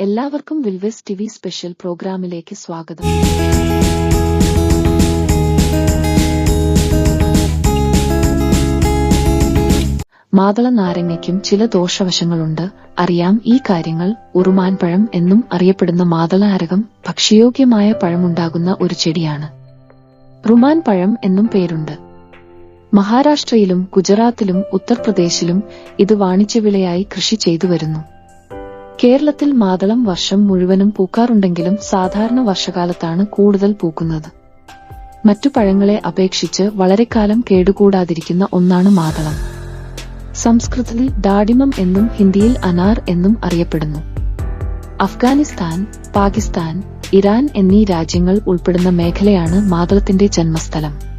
എല്ലാവർക്കും വിൽവെസ് TV special പ്രോഗ്രാമിലേക്ക് സ്വാഗതം. മാതള നാരങ്ങയ്ക്കും ചില ദോഷവശങ്ങളുണ്ട്. അറിയാം ഈ കാര്യങ്ങൾ ഉറുമാൻ പഴം എന്നും അറിയപ്പെടുന്ന മാതളനാരകം ഭക്ഷ്യയോഗ്യമായ പഴമുണ്ടാകുന്ന ഒരു ചെടിയാണ്. റുമാൻ പഴം എന്നും പേരുണ്ട്. മഹാരാഷ്ട്രയിലും ഗുജറാത്തിലും ഉത്തർപ്രദേശിലും ഇത് വാണിജ്യവിളയായി കൃഷി ചെയ്തു വരുന്നു. കേരളത്തിൽ മാതളം വർഷം മുഴുവനും പൂക്കാറുണ്ടെങ്കിലും സാധാരണ വർഷകാലത്താണ് കൂടുതൽ പൂക്കുന്നത്. മറ്റു പഴങ്ങളെ അപേക്ഷിച്ച് വളരെ കാലം കേടുകൂടാതിരിക്കുന്ന ഒന്നാണ് മാതളം. സംസ്കൃതത്തിൽ ഡാഡിമം എന്നും ഹിന്ദിയിൽ അനാർ എന്നും അറിയപ്പെടുന്നു. അഫ്ഗാനിസ്ഥാൻ പാകിസ്ഥാൻ ഇറാൻ എന്നീ രാജ്യങ്ങൾ ഉൾപ്പെടുന്ന മേഖലയാണ് മാതളത്തിന്റെ ജന്മസ്ഥലം.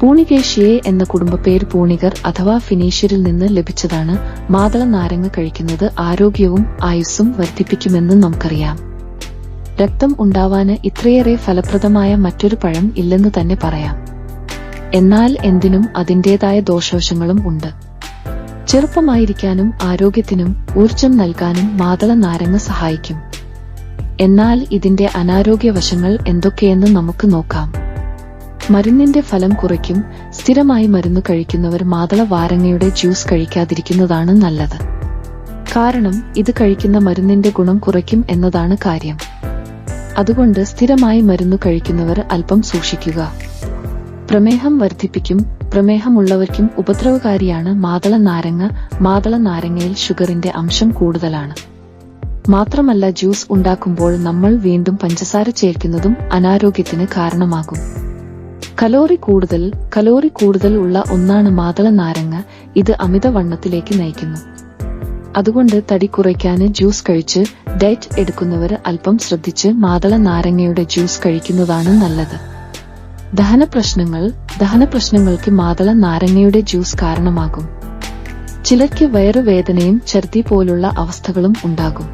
പൂണികേഷ്യയെ എന്ന കുടുംബപ്പേര് പൂണികർ അഥവാ ഫിനീഷ്യരിൽ നിന്ന് ലഭിച്ചതാണ്. മാതള നാരങ്ങ കഴിക്കുന്നത് ആരോഗ്യവും ആയുസ്സും വർദ്ധിപ്പിക്കുമെന്ന് നമുക്കറിയാം. രക്തം ഉണ്ടാവാന് ഇത്രയേറെ ഫലപ്രദമായ മറ്റൊരു പഴം ഇല്ലെന്ന് തന്നെ പറയാം. എന്നാൽ എന്തിനും അതിന്റേതായ ദോഷവശങ്ങളും ഉണ്ട്. ചെറുപ്പമായിരിക്കാനും ആരോഗ്യത്തിനും ഊർജം നൽകാനും മാതള നാരങ്ങ സഹായിക്കും. എന്നാൽ ഇതിന്റെ അനാരോഗ്യവശങ്ങൾ എന്തൊക്കെയെന്ന് നമുക്ക് നോക്കാം. മരുന്നിന്റെ ഫലം കുറയ്ക്കും. സ്ഥിരമായി മരുന്ന് കഴിക്കുന്നവർ മാതള വാരങ്ങയുടെ ജ്യൂസ് കഴിക്കാതിരിക്കുന്നതാണ് നല്ലത്. കാരണം ഇത് കഴിക്കുന്ന മരുന്നിന്റെ ഗുണം കുറയ്ക്കും എന്നതാണ് കാര്യം. അതുകൊണ്ട് സ്ഥിരമായി മരുന്ന് കഴിക്കുന്നവർ അല്പം സൂക്ഷിക്കുക. പ്രമേഹം വർദ്ധിപ്പിക്കും. പ്രമേഹമുള്ളവർക്കും ഉപദ്രവകാരിയാണ് മാതള നാരങ്ങ. മാതള നാരങ്ങയിൽ ഷുഗറിന്റെ അംശം കൂടുതലാണ്. മാത്രമല്ല ജ്യൂസ് ഉണ്ടാക്കുമ്പോൾ നമ്മൾ വീണ്ടും പഞ്ചസാര ചേർക്കുന്നതും അനാരോഗ്യത്തിന് കാരണമാകും. കലോറി കൂടുതൽ കലോറി കൂടുതൽ ഉള്ള ഒന്നാണ് മാതള നാരങ്ങ ഇത് അമിതവണ്ണത്തിലേക്ക് നയിക്കുന്നു. അതുകൊണ്ട് തടി കുറയ്ക്കാൻ ജ്യൂസ് കഴിച്ച് ഡയറ്റ് എടുക്കുന്നവർ അല്പം ശ്രദ്ധിച്ച് മാതള നാരങ്ങയുടെ ജ്യൂസ് കഴിക്കുന്നതാണ് നല്ലത്. ദഹന പ്രശ്നങ്ങൾ ദഹന പ്രശ്നങ്ങൾക്ക് മാതള നാരങ്ങയുടെ ജ്യൂസ് കാരണമാകും. ചിലർക്ക് വയറുവേദനയും ഛർദി പോലുള്ള അവസ്ഥകളും ഉണ്ടാകും.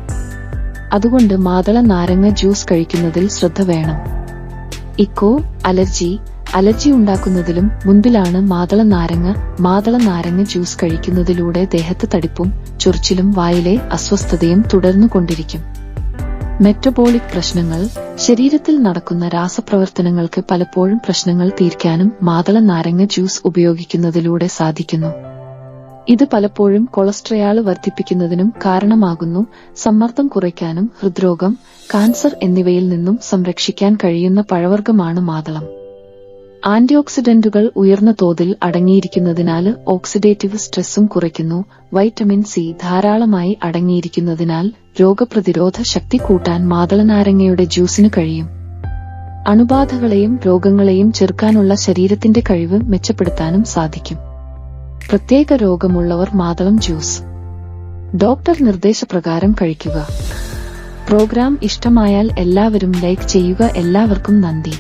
അതുകൊണ്ട് മാതള നാരങ്ങ ജ്യൂസ് കഴിക്കുന്നതിൽ ശ്രദ്ധ വേണം. ഇക്കോ അലർജി അലർജി ഉണ്ടാക്കുന്നതിലും മുൻപിലാണ് മാതള നാരങ്ങ മാതള നാരങ്ങ ജ്യൂസ് കഴിക്കുന്നതിലൂടെ ദേഹത്ത് തടിപ്പും ചൊറിച്ചിലും വായിലെ അസ്വസ്ഥതയും തുടർന്നുകൊണ്ടിരിക്കും. മെറ്റബോളിക് പ്രശ്നങ്ങൾ ശരീരത്തിൽ നടക്കുന്ന രാസപ്രവർത്തനങ്ങൾക്ക് പലപ്പോഴും പ്രശ്നങ്ങൾ തീർക്കാനും മാതള നാരങ്ങ ജ്യൂസ് ഉപയോഗിക്കുന്നതിലൂടെ സാധിക്കുന്നു. ഇത് പലപ്പോഴും കൊളസ്ട്രയാൾ വർദ്ധിപ്പിക്കുന്നതിനും കാരണമാകുന്നു സമ്മർദ്ദം കുറയ്ക്കാനും ഹൃദ്രോഗം കാൻസർ എന്നിവയിൽ നിന്നും സംരക്ഷിക്കാൻ കഴിയുന്ന പഴവർഗമാണ് മാതളം. ആന്റിഓക്സിഡന്റുകൾ ഉയർന്ന തോതിൽ അടങ്ങിയിരിക്കുന്നതിനാൽ ഓക്സിഡേറ്റീവ് സ്ട്രെസ്സും കുറയ്ക്കുന്നു. വൈറ്റമിൻ സി ധാരാളമായി അടങ്ങിയിരിക്കുന്നതിനാൽ രോഗപ്രതിരോധ ശക്തി കൂട്ടാൻ മാതളനാരങ്ങയുടെ ജ്യൂസിന് കഴിയും. അണുബാധകളെയും രോഗങ്ങളെയും ചെറുക്കാനുള്ള ശരീരത്തിന്റെ കഴിവ് മെച്ചപ്പെടുത്താനും സാധിക്കും. പ്രത്യേക രോഗമുള്ളവർ മാതളം ജ്യൂസ്. ഡോക്ടർ നിർദ്ദേശപ്രകാരം കഴിക്കുക. പ്രോഗ്രാം ഇഷ്ടമായാൽ എല്ലാവരും ലൈക്ക് ചെയ്യുക. എല്ലാവർക്കും നന്ദി.